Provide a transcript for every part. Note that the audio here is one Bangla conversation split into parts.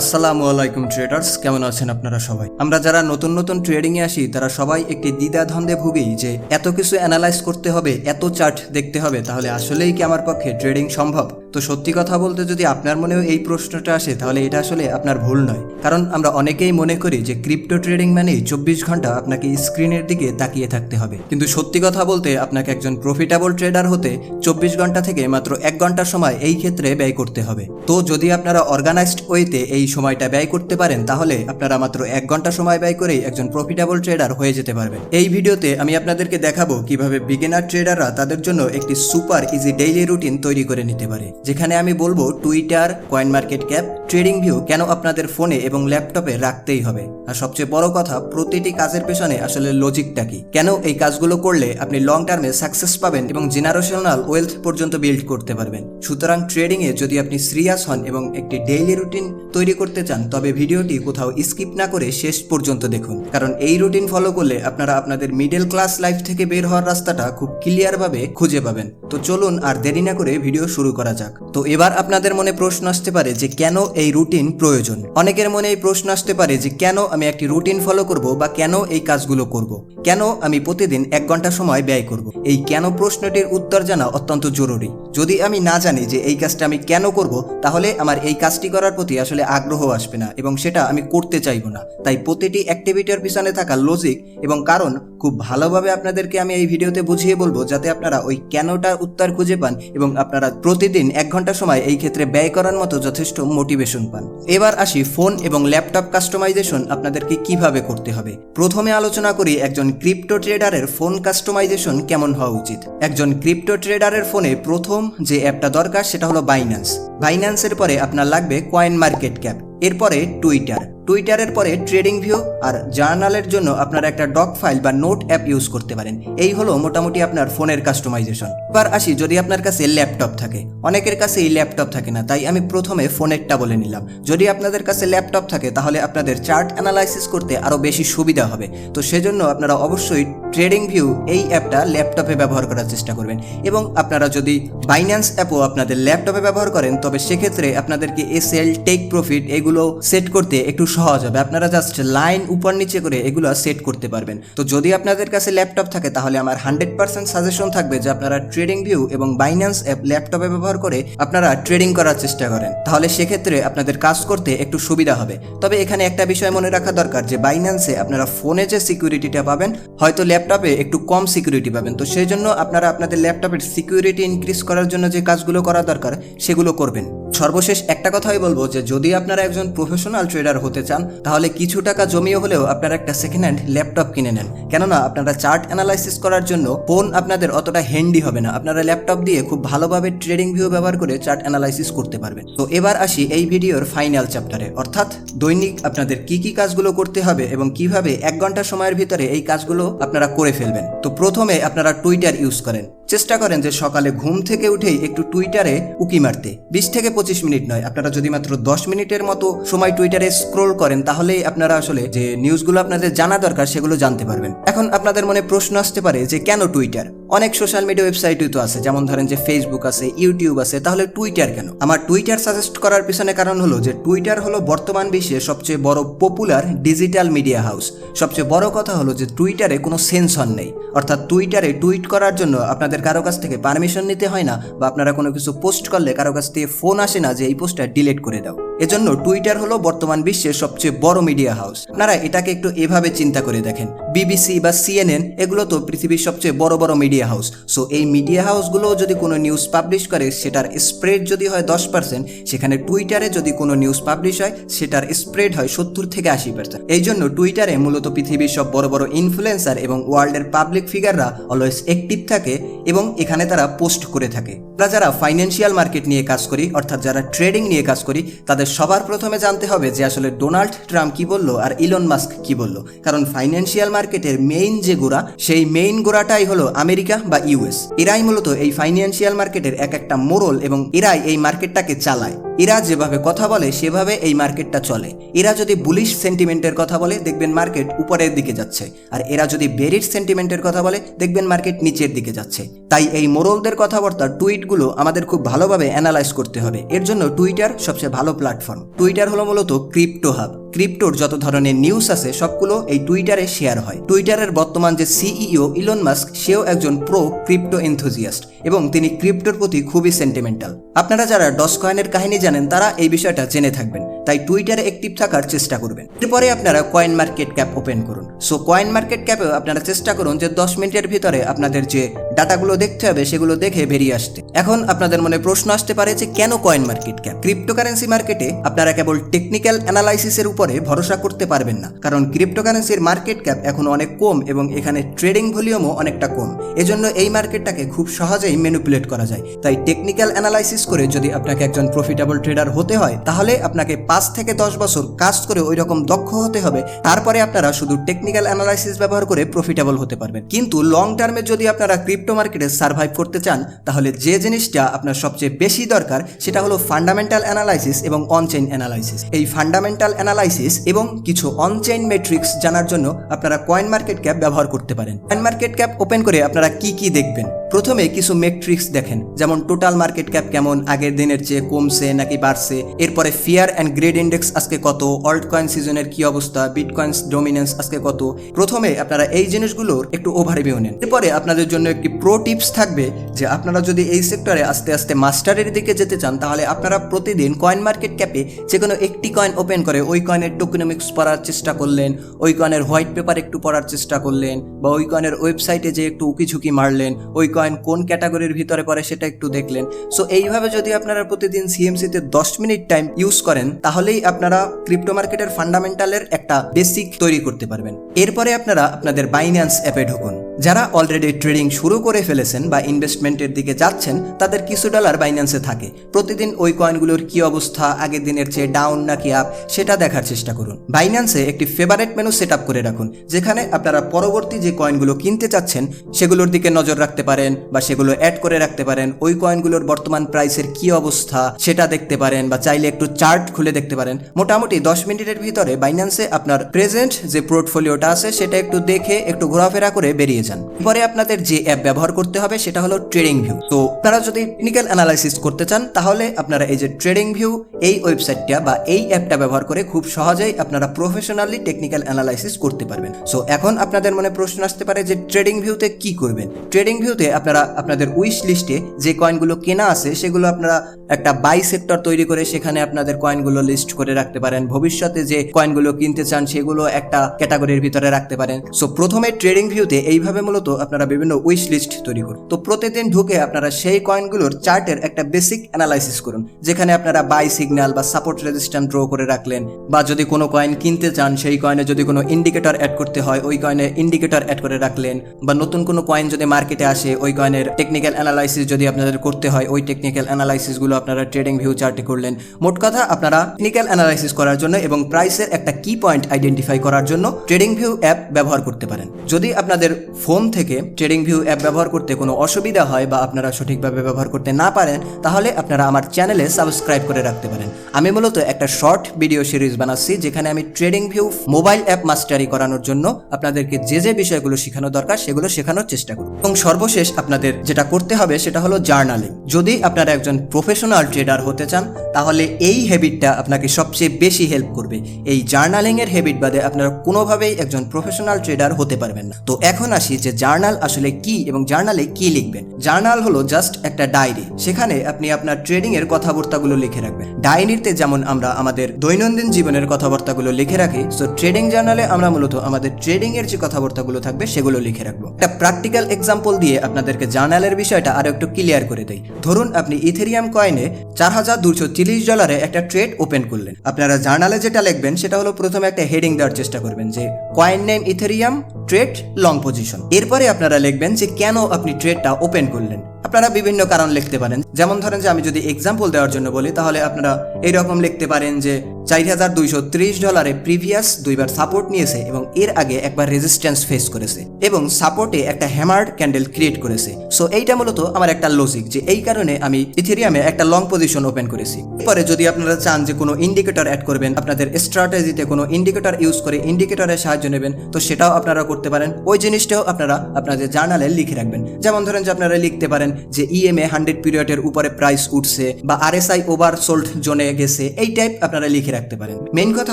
আসসালামু আলাইকুম ট্রেডার্স কেমন আছেন আপনারা সবাই? আমরা যারা নতুন নতুন ট্রেডিং এ আসি, তারা সবাই একটি দ্বিধা ধন্দে ভুগি যে এত কিছু অ্যানালাইজ করতে হবে, এত চার্ট দেখতে হবে, তাহলে আসলেই কি আমার পক্ষে ট্রেডিং সম্ভব? তো সত্যি কথা বলতে যদি আপনার মনেও এই প্রশ্নটা আসে, তাহলে এটা আসলে আপনার ভুল নয়। কারণ আমরা অনেকেই মনে করি যে ক্রিপ্টো ট্রেডিং মানেই চব্বিশ ঘণ্টা আপনাকে স্ক্রিনের দিকে তাকিয়ে থাকতে হবে। কিন্তু সত্যি কথা বলতে আপনাকে একজন প্রফিটেবল ট্রেডার হতে চব্বিশ ঘণ্টা থেকে মাত্র এক ঘণ্টা সময় এই ক্ষেত্রে ব্যয় করতে হবে। তো যদি আপনারা অর্গানাইজড ওয়েতে এই সময়টা ব্যয় করতে পারেন, তাহলে আপনারা মাত্র এক ঘণ্টা সময় ব্যয় করেই একজন প্রফিটেবল ট্রেডার হয়ে যেতে পারবেন। এই ভিডিওতে আমি আপনাদেরকে দেখাবো কীভাবে বিগিনার ট্রেডাররা তাদের জন্য একটি সুপার ইজি ডেইলি রুটিন তৈরি করে নিতে পারে। যেখানে আমি বলব Twitter CoinMarketCap TradingView কেন আপনাদের ফোনে এবং ল্যাপটপে রাখতেই হবে? আর সবচেয়ে বড় কথা, প্রতিটি কাজের পেছনে আসলে লজিকটা কি? কেন এই কাজগুলো করলে আপনি লং টার্মে সাকসেস পাবেন এবং জেনারেশনাল ওয়েলথ পর্যন্ত বিল্ড করতে পারবেন? সুতরাং ট্রেডিং এ যদি আপনি সিরিয়াস হন এবং একটি ডেইলি রুটিন তৈরি করতে চান, তবে ভিডিওটি কোথাও স্কিপ না করে শেষ পর্যন্ত দেখুন। কারণ এই রুটিন ফলো করলে আপনারা আপনাদের মিডল ক্লাস লাইফ থেকে বের হওয়ার রাস্তাটা খুব ক্লিয়ার ভাবে খুঁজে পাবেন। তো চলুন আর দেরি না করে ভিডিও শুরু করা যাক। তো এবার আপনাদের মনে প্রশ্ন আসতে পারে যে কেন এই রুটিন প্রয়োজন। অনেকের মনে এই প্রশ্ন আসতে পারে যে কেন আমি একটি রুটিন ফলো করব বা কেন এই কাজগুলো করব? কেন আমি প্রতিদিন এক ঘণ্টা সময় ব্যয় করব? এই কেন প্রশ্নটির উত্তর জানা অত্যন্ত জরুরি। যদি আমি না জানি যে এই কাজটা আমি কেন করব, তাহলে আমার এই কাজটি করার প্রতি আসলে আগ্রহ আসবে না এবং সেটা আমি করতে চাইব না। তাই প্রতিটি অ্যাক্টিভিটির পিছনে থাকা লজিক এবং কারণ খুব ভালোভাবে আপনাদেরকে আমি এই ভিডিওতে বুঝিয়ে বলব, যাতে আপনারা ওই কেনটার উত্তর খুঁজে পান এবং আপনারা প্রতিদিন এক ঘণ্টা সময় এই ক্ষেত্রে ব্যয় করার মতো যথেষ্ট মোটিভেশন পান। এবার আসি ফোন এবং ল্যাপটপ কাস্টমাইজেশন আপনাদেরকে কীভাবে করতে হবে। প্রথমে আলোচনা করি একজন ক্রিপ্টো ট্রেডারের ফোন কাস্টমাইজেশন কেমন হওয়া উচিত। একজন ক্রিপ্টো ট্রেডারের ফোনে প্রথম যে অ্যাপটা দরকার সেটা হলো বাইন্যান্স বাইন্যান্সের পরে আপনার লাগবে কয়েন মার্কেট ক্যাপ এরপরে টুইটার টুইটারের পরে ট্রেডিং ভিউ আর জার্নালের জন্য আপনারা একটা ডক ফাইল বা নোট অ্যাপ ইউজ করতে পারেন। এই হলো মোটামুটি আপনার ফোনের কাস্টমাইজেশন এবার আসি, যদি আপনার কাছে ল্যাপটপ থাকে। অনেকের কাছে এই ল্যাপটপ থাকে না, তাই আমি প্রথমে ফোনেরটা বলে নিলাম। যদি আপনাদের কাছে ল্যাপটপ থাকে, তাহলে আপনাদের চার্ট অ্যানালাইসিস করতে আরও বেশি সুবিধা হবে। তো সেজন্য আপনারা অবশ্যই ট্রেডিং ভিউ এই অ্যাপটা ল্যাপটপে ব্যবহার করার চেষ্টা করবেন। এবং আপনারা যদি বাইন্যান্স অ্যাপও আপনাদের ল্যাপটপে ব্যবহার করেন, তবে সেক্ষেত্রে আপনাদেরকে এসএল টেক প্রফিট এগুলো সেট করতে একটু সহজ হবে। আপনারা জাস্ট লাইন উপর নিচে করে এগুলো সেট করতে পারবেন। তো যদি আপনাদের কাছে ল্যাপটপ থাকে, তাহলে আমার হান্ড্রেড পার্সেন্ট সাজেশন থাকবে যে আপনারা ট্রেডিং ভিউ এবং বাইন্যান্স অ্যাপ ল্যাপটপে ব্যবহার করে আপনারা ট্রেডিং করার চেষ্টা করেন। তাহলে সেক্ষেত্রে আপনাদের কাজ করতে একটু সুবিধা হবে। তবে এখানে একটা বিষয় মনে রাখা দরকার যে বাইন্যান্সে আপনারা ফোনে যে সিকিউরিটিটা পাবেন, হয়তো ল্যাপটপে একটু কম সিকিউরিটি পাবেন। তো সেই জন্য আপনারা আপনাদের ল্যাপটপের সিকিউরিটি ইনক্রিজ করার জন্য যে কাজগুলো করা দরকার, সেগুলো করবেন। সর্বশেষ একটা কথাই বলব যে যদি আপনারা একজন প্রফেশনাল ট্রেডার হতে চান, তাহলে কিছু টাকা জমিয়ে হলেও আপনারা একটা সেকেন্ড হ্যান্ড ল্যাপটপ কিনে নেন। কেননা আপনারা চার্ট অ্যানালাইসিস করার জন্য ফোন আপনাদের অতটা হ্যান্ডি হবে না। আপনারা ল্যাপটপ দিয়ে খুব ভালোভাবে ট্রেডিং ভিউ ব্যবহার করে চার্ট অ্যানালাইসিস করতে পারবেন। তো এবার আসি এই ভিডিওর ফাইনাল চ্যাপ্টারে অর্থাৎ দৈনিক আপনাদের কি কি কাজগুলো করতে হবে এবং কীভাবে এক ঘণ্টা সময়ের ভিতরে এই কাজগুলো আপনারা করে ফেলবেন। তো প্রথমে আপনারা টুইটার ইউজ করেন। চেষ্টা করেন যে সকালে ঘুম থেকে উঠেই একটু টুইটারে উকি মারতে। বিশ থেকে পঁচিশ মিনিট নয়, আপনারা যদি মাত্র দশ মিনিটের মতো সময় টুইটারে স্ক্রোল করেন তাহলেই আপনারা আসলে যে নিউজগুলো আপনাদের জানা দরকার, সেগুলো জানতে পারবেন। এখন আপনাদের মনে প্রশ্ন আসতে পারে যে, কেন টুইটার অনেক সোশ্যাল মিডিয়া ওয়েবসাইটই তো আছে। যেমন ধরেন যে ফেসবুক আছে ইউটিউব আছে, তাহলে টুইটার কেন? আমার টুইটার সাজেস্ট করার পিছনে কারণ হলো যে টুইটার হলো বর্তমান বিশ্বে সবচেয়ে বড় পপুলার ডিজিটাল মিডিয়া হাউস সবচেয়ে বড় কথা হলো যে টুইটারে কোনো সেন্সর নেই। অর্থাৎ টুইটারে টুইট করার জন্য আপনাদের কারও কাছ থেকে পারমিশন নিতে হয় না বা আপনারা কোনো কিছু পোস্ট করলে কারও কাছ থেকে ফোন আসে না যে এই পোস্টটা ডিলিট করে দাও। এজন্য টুইটার হলো বর্তমান বিশ্বের সবচেয়ে বড় মিডিয়া হাউস আপনারা এটাকে একটু এভাবে চিন্তা করে দেখেন। বিবিসি বা সিএনএন এগুলো তো পৃথিবীর সবচেয়ে বড় বড় মিডিয়া হাউস সো এই মিডিয়া হাউসগুলো যদি কোনো নিউজ পাবলিশ করে, সেটার স্প্রেড যদি হয় দশ পার্সেন্ট সেখানে টুইটারে যদি কোনো নিউজ পাবলিশ হয়, সেটার স্প্রেড হয় সত্তর থেকে আশি পার্সেন্ট এই জন্য টুইটারে মূলত পৃথিবীর সব বড় বড় ইনফ্লুয়েন্সার এবং ওয়ার্ল্ডের পাবলিক ফিগাররা অলওয়েজ অ্যাক্টিভ থাকে এবং এখানে তারা পোস্ট করে থাকে। আমরা যারা ফাইন্যান্সিয়াল মার্কেট নিয়ে কাজ করি, অর্থাৎ যারা ট্রেডিং নিয়ে কাজ করি, তাদের সবার প্রথমে জানতে হবে যে আসলে ডোনাল্ড ট্রাম্প কি বলল আর ইলন মাস্ক কি বলল। কারণ ফাইন্যান্সিয়াল মার্কেটের মেইন যে গোড়া, সেই মেইন গোড়াটাই হলো আমেরিকা বা ইউএস এরাই মূলত এই ফাইন্যান্সিয়াল মার্কেটের এক একটা মোরল এবং এরাই এই মার্কেটটাকে চালায়। এরা যেভাবে কথা বলে, সেভাবে এই মার্কেটটা চলে। এরা যদি বুলিশ সেন্টিমেন্টের কথা বলে, দেখবেন মার্কেট উপরের দিকে যাচ্ছে। আর এরা যদি বেরির সেন্টিমেন্টের কথা বলে, দেখবেন মার্কেট নিচের দিকে যাচ্ছে। তাই এই মোরলদের কথাবার্তা, টুইটগুলো আমাদের খুব ভালোভাবে অ্যানালাইজ করতে হবে। এর জন্য টুইটার সবচেয়ে ভালো প্ল্যাটফর্ম টুইটার হলো মূলত ক্রিপ্টো হাব ক্রিপ্টোর যত ধরনের নিউজ আছে, সবগুলো এই টুইটারে শেয়ার হয়। টুইটারের বর্তমান যে সিইও ইলন মাস্ক সেও একজন প্রো ক্রিপ্টো এনথুজিয়াস্ট এবং তিনি ক্রিপ্টোর প্রতি খুবই সেন্টিমেন্টাল আপনারা যারা ডস কয়েনের কাহিনী জানেন, তারা এই বিষয়টা জেনে থাকবেন। তাই টুইটারে অ্যাক্টিভ থাকার চেষ্টা করবেন। এরপরে আপনারা কয়েন মার্কেট ক্যাপ ওপেন করুন। সো কয়েন মার্কেট ক্যাপেও আপনারা চেষ্টা করুন যে দশ মিনিটের ভিতরে আপনাদের যে ডাটাগুলো দেখতে হবে, সেগুলো দেখে বেরিয়ে আসতে। এখন আপনাদের মনে প্রশ্ন আসতে পারে যে কেন কয়েন মার্কেট ক্যাপ? ক্রিপ্টোকারেন্সি মার্কেটে আপনারা কেবল টেকনিক্যাল অ্যানালাইসিসের উপরে ভরসা করতে পারবেন না, কারণ ক্রিপ্টোকারেন্সির মার্কেট ক্যাপ এখন অনেক কম এবং এখানে ট্রেডিং ভলিউমও অনেকটা কম। এজন্য এই মার্কেটটাকে খুব সহজেই ম্যানিপুলেট করা যায়। তাই টেকনিক্যাল অ্যানালাইসিস করে যদি আপনাকে একজন প্রফিটেবল ট্রেডার হতে হয়, তাহলে আপনাকে পাঁচ থেকে দশ বছর কাজ করে ওই রকম দক্ষ হতে হবে। তারপরে আপনারা শুধু টেকনিক্যাল অ্যানালাইসিস ব্যবহার করে প্রফিটেবল হতে পারবেন। কিন্তু লং টার্মে যদি আপনারা ক্রিপ্টো মার্কেটে সার্ভাইভ করতে চান, তাহলে যে জিনিসটা আপনার সবচেয়ে বেশি দরকার, সেটা হলো ফান্ডামেন্টাল অ্যানালাইসিস এবং অনচেইন অ্যানালাইসিস এই ফান্ডামেন্টাল অ্যানালাইসিস এবং কিছু অনচেইন মেট্রিক্স জানার জন্য আপনারা কয়েন মার্কেট ক্যাপ ব্যবহার করতে পারেন। কয়েন মার্কেট ক্যাপ ওপেন করে আপনারা কি কি দেখবেন? প্রথমে কিছু মেট্রিক্স দেখেন, যেমন টোটাল মার্কেট ক্যাপ কেমন, আগের দিনের চেয়ে কমছে নাকি বাড়ছে, এরপরে ফিয়ার অ্যান্ড গ্রেড ইন্ডেক্স আজকে কত অল্ট কয়েন সিজনের কি অবস্থা বিটকয়েন্স ডোমিনেন্স আজকে কত। প্রথমে আপনারা এই জিনিসগুলোর একটু ওভারভিউ নেন। এরপরে আপনাদের জন্য একটি প্রো টিপস থাকবে যে আপনারা যদি এই সেক্টরে আস্তে আস্তে মাস্টারের দিকে যেতে চান, তাহলে আপনারা প্রতিদিন কয়েন মার্কেট ক্যাপে যে কোনো একটি কয়েন ওপেন করে ওই কয়েনের টোকেনমিক্স পড়ার চেষ্টা করলেন, ওই কয়েনের হোয়াইট পেপার একটু পড়ার চেষ্টা করলেন, বা ওই কয়েনের ওয়েবসাইটে যে একটু উকিঝুঁকি মারলেন, ওই কয়েন কোন ক্যাটাগরির ভিতরে পড়ে সেটা একটু দেখলেন। সো এইভাবে যদি আপনারা প্রতিদিন সিএমসিতে দশ মিনিট টাইম ইউজ করেন, তাহলেই আপনারা ক্রিপ্টো মার্কেটের ফান্ডামেন্টালের একটা বেসিক তৈরি করতে পারবেন। এরপরে আপনারা আপনাদের বাইন্যান্স অ্যাপে ঢুকুন। যারা অলরেডি ট্রেডিং শুরু করে ফেলেছেন বা ইনভেস্টমেন্টের দিকে যাচ্ছেন, তাদের কিছু ডলার বাইন্যান্সে থাকে। প্রতিদিন ওই কয়েনগুলোর কি অবস্থা, আগের দিনের চেয়ে ডাউন নাকি আপ সেটা দেখার চেষ্টা করুন। বাইন্যান্সে একটি ফেভারেট মেনু সেট করে রাখুন, যেখানে আপনারা পরবর্তী যে কয়েনগুলো কিনতে চাচ্ছেন, সেগুলোর দিকে নজর রাখতে পারেন বা সেগুলো অ্যাড করে রাখতে পারেন। ওই কয়েনগুলোর বর্তমান প্রাইসের কি অবস্থা, সেটা দেখতে পারেন বা চাইলে একটু চার্ট খুলে দেখতে পারেন। মোটামুটি দশ মিনিটের ভিতরে বাইন্যান্সে আপনার প্রেজেন্ট যে পোর্টফোলিওটা আছে, সেটা একটু দেখে, একটু ঘোরাফেরা করে বেরিয়ে যান পরে আপনাদের যে অ্যাপ ব্যবহার করতে হবে সেটা হলো ট্রেডিং ভিউ তো আপনারা যদি টেকনিক্যাল অ্যানালাইসিস করতে চান, তাহলে আপনারা এই যে ট্রেডিং ভিউ এই ওয়েবসাইটটা বা এই অ্যাপটা ব্যবহার করে খুব সহজেই আপনারা প্রফেশনালি টেকনিক্যাল অ্যানালাইসিস করতে পারবেন। সো এখন আপনাদের মনে প্রশ্ন আসতে পারে যে ট্রেডিং ভিউতে কি করবেন? ট্রেডিং ভিউতে আপনারা, আপনাদের উইশ লিস্টে যে কয়েনগুলো কেনা আছে, সেগুলো আপনারা একটা বাই সেক্টর তৈরি করে সেখানে আপনাদের কয়েনগুলো লিস্ট করে রাখতে পারেন। ভবিষ্যতে যে কয়েনগুলো কিনতে চান, সেগুলো একটা ক্যাটাগরির ভিতরে রাখতে পারেন। সো প্রথমে ট্রেডিং ভিউতে এইভাবে মূলত আপনারা বিভিন্ন উইশ লিস্ট তৈরি করুন। তো প্রতিদিন ঢুকে আপনারা সেই কয়েনগুলোর চার্টের একটা বেসিক অ্যানালাইসিস করুন, যেখানে আপনারা বাই সিগন্যাল বা সাপোর্ট রেজিস্ট্যান্ট ড্র করে রাখলেন, বা যদি কোনো কয়েন কিনতে চান, সেই কয়েনে যদি কোনো ইন্ডিকেটর অ্যাড করতে হয়, ওই কয়েনে ইন্ডিকেটর অ্যাড করে রাখলেন, বা নতুন কোনো কয়েন যদি মার্কেটে আসে, ওই কয়েনের টেকনিক্যাল অ্যানালাইসিস যদি আপনাদের করতে হয়, ওই টেকনিক্যাল অ্যানালাইসিসগুলো আপনারা ট্রেডিং ভিউ চার্টে করলেন। মোট কথা, আপনারা টেকনিক্যাল অ্যানালাইসিস করার জন্য এবং প্রাইসের একটা কি পয়েন্ট আইডেন্টিফাই করার জন্য ট্রেডিং ভিউ অ্যাপ ব্যবহার করতে পারেন। যদি আপনাদের ফোন থেকে ট্রেডিং ভিউ অ্যাপ ব্যবহার করতে কোনো অসুবিধা হয় বা আপনারা সঠিকভাবে ব্যবহার করতে না পারেন, তাহলে আপনারা আমার চ্যানেলে সাবস্ক্রাইব করে রাখতে পারেন। আমি মূলত একটা শর্ট ভিডিও সিরিজ বানাচ্ছি, যেখানে আমি ট্রেডিং ভিউ মোবাইল অ্যাপ মাস্টারি করানোর জন্য আপনাদেরকে যে যে বিষয়গুলো শেখানো দরকার, সেগুলো শেখানোর চেষ্টা করব। এবং সর্বশেষ আপনাদের যেটা করতে হবে, সেটা হলো জার্নালিং যদি আপনারা একজন প্রফেশনাল ট্রেডার হতে চান, তাহলে এই হ্যাবিটটা আপনাকে সবচেয়ে বেশি হেল্প করবে। এই জার্নালিং এর হ্যাবিট বাদে আপনারা কোনোভাবেই একজন প্রফেশনাল ট্রেডার হতে পারবেন না। তো এখন আসি যে জার্নাল আসলে কি এবং জার্নালে কি লিখবেন? জার্নাল হলো জাস্ট একটা ডায়েরি। সেখানে আপনি আপনার ট্রেডিং এর কথাবার্তাগুলো লিখে রাখবেন। ডায়েরিতে যেমন আমরা আমাদের দৈনন্দিন জীবনের কথাবার্তাগুলো লিখে রাখি সো ট্রেডিং জার্নালে আমরা মূলত আমাদের ট্রেডিং এর যে কথাবার্তাগুলো থাকবে সেগুলো লিখে রাখব। একটা প্র্যাকটিক্যাল এক্সাম্পল দিয়ে আপনাদেরকে জার্নালের বিষয়টা আরও একটু ক্লিয়ার করে দেই। ধরুন আপনি ইথেরিয়াম কয়েনে চার হাজার দুশো তিরিশ ডলারে একটা ট্রেড ওপেন করলেন। আপনারা জার্নালে যেটা লিখবেন সেটা হলো প্রথমে একটা হেডিং দেওয়ার চেষ্টা করবেন যে coin name Ethereum trade long position এরপরে আপনারা লিখবেন যে কেন আপনি ট্রেডটা ওপেন করলেন। আপনারা বিভিন্ন কারণ লিখতে পারেন। যেমন ধরেন যে আমি যদি এক্সাম্পল দেওয়ার জন্য বলি, তাহলে আপনারা এইরকম লিখতে পারেন যে, চার হাজার দুইশো ত্রিশ ডলারে প্রিভিয়াস দুইবার সাপোর্ট নিয়েছে এবং এর আগে একবার রেজিস্ট্যান্স ফেস করেছে এবং সাপোর্টে একটা হ্যামার্ড ক্যান্ডেল ক্রিয়েট করেছে। সো এইটা মূলত আমার একটা লজিক যে, এই কারণে আমি ইথেরিয়ামে একটা লং পজিশন ওপেন করেছি। পরে যদি আপনারা চান যে, কোনো ইন্ডিকেটর অ্যাড করবেন, আপনাদের স্ট্র্যাটেজিতে কোনো ইন্ডিকেটর ইউজ করে ইন্ডিকেটরের সাহায্য নেবেন, তো সেটাও আপনারা করতে পারেন। ওই জিনিসটাও আপনারা আপনাদের জার্নালে লিখে রাখবেন। যেমন ধরেন যে, আপনারা লিখতে পারেন যে ইএমএ হান্ড্রেড পিরিয়ডের উপরে প্রাইস উঠছে বা আর আরএসআই ওভার সোল্ড জোনে গেছে, এই টাইপ আপনারা লিখে রাখতে পারেন। মেইন কথা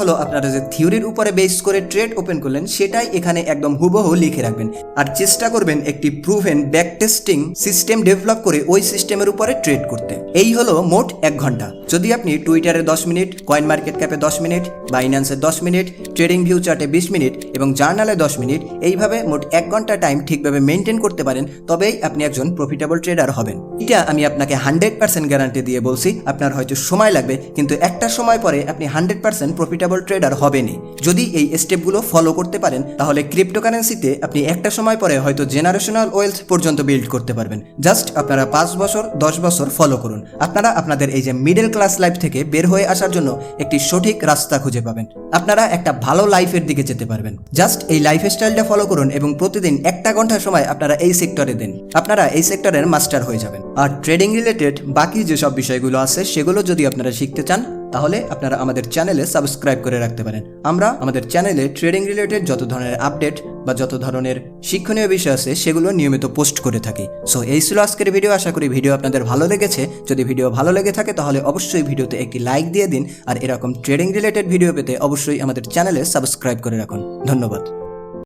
হলো আপনারা যে থিওরির উপরে বেস করে ট্রেড ওপেন করলেন, সেটাই এখানে একদম হুবহু লিখে রাখবেন। আর চেষ্টা করবেন একটি proven back testing system develop করে ওই সিস্টেমের উপরে ট্রেড করতে। এই হলো মোট এক ঘণ্টা। যদি আপনি টুইটারে দশ মিনিট কয়েন মার্কেট ক্যাপে দশ মিনিট বাইন্যান্সে দশ মিনিট ট্রেডিং ভিউ চার্টে বিশ মিনিট এবং জার্নালে দশ মিনিট, এইভাবে মোট এক ঘণ্টা টাইম ঠিকভাবে মেনটেন করতে পারেন, তবেই আপনি একজন প্রফিটেবল ট্রেডার হবেন। এটা আমি আপনাকে হান্ড্রেড পার্সেন্ট গ্যারান্টি দিয়ে বলছি, আপনার হয়তো সময় লাগবে, কিন্তু একটা সময় পরে আপনি হান্ড্রেড পার্সেন্ট প্রফিটেবল ট্রেডার হবেনই। যদি এই স্টেপগুলো ফলো করতে পারেন, তাহলে ক্রিপ্টোকারেন্সিতে আপনি একটা সময় পরে হয়তো জেনারেশনাল ওয়েলথ পর্যন্ত বিল্ড করতে পারবেন। জাস্ট আপনারা পাঁচ বছর, দশ বছর ফলো করুন। আপনারা আপনাদের এই যে মিডল ক্লাস লাইফ থেকে বের হয়ে আসার জন্য একটি সঠিক রাস্তা খুঁজে পাবেন। আপনারা একটা ভালো লাইফের দিকে যেতে পারবেন। জাস্ট এই লাইফ স্টাইলটা ফলো করুন এবং প্রতিদিন একটা ঘণ্টা সময় আপনারা এই সেক্টরে দিন। আপনারা এই সেক্টরের মাস্টার হয়ে যাবেন। আর ট্রেডিং রিলেটেড বাকি যেসব বিষয়গুলো আছে, সেগুলো যদি আপনারা শিখতে চান, তাহলে আপনারা আমাদের চ্যানেলে সাবস্ক্রাইব করে রাখতে পারেন। আমরা আমাদের চ্যানেলে ট্রেডিং রিলেটেড যত ধরনের আপডেট বা যত ধরনের শিক্ষণীয় বিষয় আছে, সেগুলো নিয়মিত পোস্ট করে থাকি। সো এই ছিল আজকের ভিডিও আশা করি ভিডিও আপনাদের ভালো লেগেছে। যদি ভিডিও ভালো লেগে থাকে, তাহলে অবশ্যই ভিডিওতে একটি লাইক দিয়ে দিন। আর এরকম ট্রেডিং রিলেটেড ভিডিও পেতে অবশ্যই আমাদের চ্যানেলে সাবস্ক্রাইব করে রাখুন। ধন্যবাদ।